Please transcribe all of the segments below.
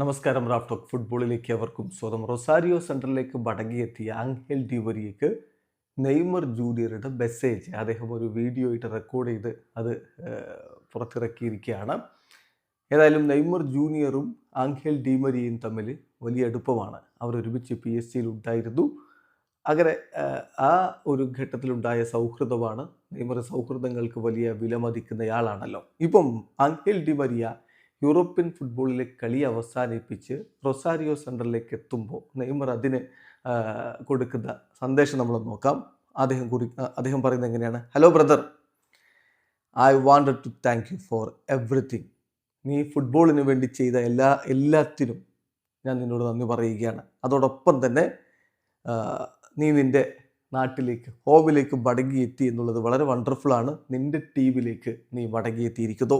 നമസ്കാരം റാഫ് ഫുട്ബോളിലേക്ക് അവർക്കും സ്വന്തം റൊസാരിയോ സെന്ററിലേക്ക് മടങ്ങിയെത്തിയ ആംഹെൽ ഡിവരിയക്ക് നെയ്മർ ജൂനിയറുടെ മെസ്സേജ്. അദ്ദേഹം ഒരു വീഡിയോ ആയിട്ട് റെക്കോർഡ് ചെയ്ത് അത് പുറത്തിറക്കിയിരിക്കുകയാണ്. ഏതായാലും നെയ്മർ ജൂനിയറും ആംഹെൽ ഡിമരിയയും തമ്മിൽ വലിയ അടുപ്പമാണ്. അവർ ഒരുമിച്ച് പി എസ് സിയിൽ ഉണ്ടായിരുന്നു. അങ്ങനെ ആ ഒരു ഘട്ടത്തിലുണ്ടായ സൗഹൃദമാണ് നെയ്മർ സൗഹൃദങ്ങൾക്ക് വലിയ വിലമതിക്കുന്നയാളാണല്ലോ. ഇപ്പം ആംഹെൽ ഡിമരിയ യൂറോപ്യൻ ഫുട്ബോളിലെ കളി അവസാനിപ്പിച്ച് റൊസാരിയോ സെന്ററിലേക്ക് എത്തുമ്പോൾ നെയ്മർ അതിന് കൊടുക്കുന്ന സന്ദേശം നമ്മൾ നോക്കാം. അദ്ദേഹം കുറി അദ്ദേഹം പറയുന്നത് എങ്ങനെയാണ്? Hello brother I wanted to thank you for everything നീ ഫുട്ബോളിന് വേണ്ടി ചെയ്ത എല്ലാ എല്ലാത്തിനും ഞാൻ നിന്നോട് നന്ദി പറയുകയാണ്. അതോടൊപ്പം തന്നെ നീ നിന്റെ നാട്ടിലേക്ക് ഹോമിലേക്ക് മടങ്ങിയെത്തി എന്നുള്ളത് വളരെ വണ്ടർഫുള്ളാണ് നിന്റെ ടീമിലേക്ക് നീ മടങ്ങിയെത്തിയിരിക്കുന്നു.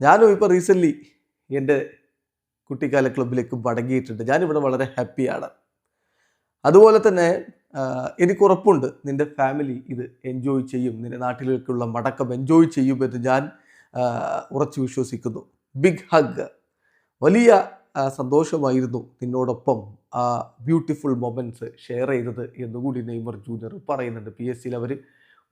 ഞാനും ഇപ്പോൾ റീസെന്റ്ലി എന്റെ കുട്ടിക്കാല ക്ലബിലേക്ക് മടങ്ങിയിട്ടുണ്ട്. ഞാനിവിടെ വളരെ ഹാപ്പിയാണ് അതുപോലെ തന്നെ എനിക്ക് ഉറപ്പുണ്ട്. നിന്റെ ഫാമിലി ഇത് എൻജോയ് ചെയ്യും. നിന്റെ നാട്ടിലേക്കുള്ള മടക്കം എൻജോയ് ചെയ്യുമെന്ന് ഞാൻ ഉറച്ചു വിശ്വസിക്കുന്നു. ബിഗ് ഹഗ് വലിയ സന്തോഷമായിരുന്നു നിന്നോടൊപ്പം ആ ബ്യൂട്ടിഫുൾ മൊമെന്റ്സ് ഷെയർ ചെയ്തത് എന്നുകൂടി നെയ്മർ ജൂനിയർ പറയുന്നുണ്ട്. പി എസ് സിയിൽ അവർ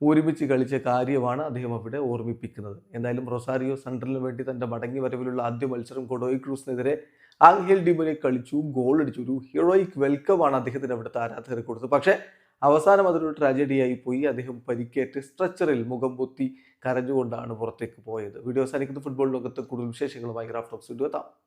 ഒരുമിച്ച് കളിച്ച കാര്യമാണ് അദ്ദേഹം അവിടെ ഓർമ്മിപ്പിക്കുന്നത്. എന്തായാലും റൊസാരിയോ സെൻട്രലിന് വേണ്ടി തന്റെ മടങ്ങി വരവിലുള്ള ആദ്യ മത്സരം കൊഡോയി ക്രൂസിനെതിരെ ആംഗേൽ ഡിമിനെ കളിച്ചു ഗോൾ അടിച്ചു. ഒരു ഹീറോയിക് വെൽക്കമാണ് അദ്ദേഹത്തിന് അവിടുത്തെ ആരാധകർ കൊടുത്തത്. പക്ഷേ അവസാനം അതൊരു ട്രാജഡിയായി പോയി. അദ്ദേഹം പരിക്കേറ്റ് സ്ട്രെച്ചറിൽ മുഖം പൊത്തി കരഞ്ഞുകൊണ്ടാണ് പുറത്തേക്ക് പോയത്. വീഡിയോ അവസാനിക്കുന്ന. ഫുട്ബോൾ ലോകത്ത് കൂടുതൽ വിശേഷങ്ങളുമായി റാഫ്റ്റോക്സ് എത്താം.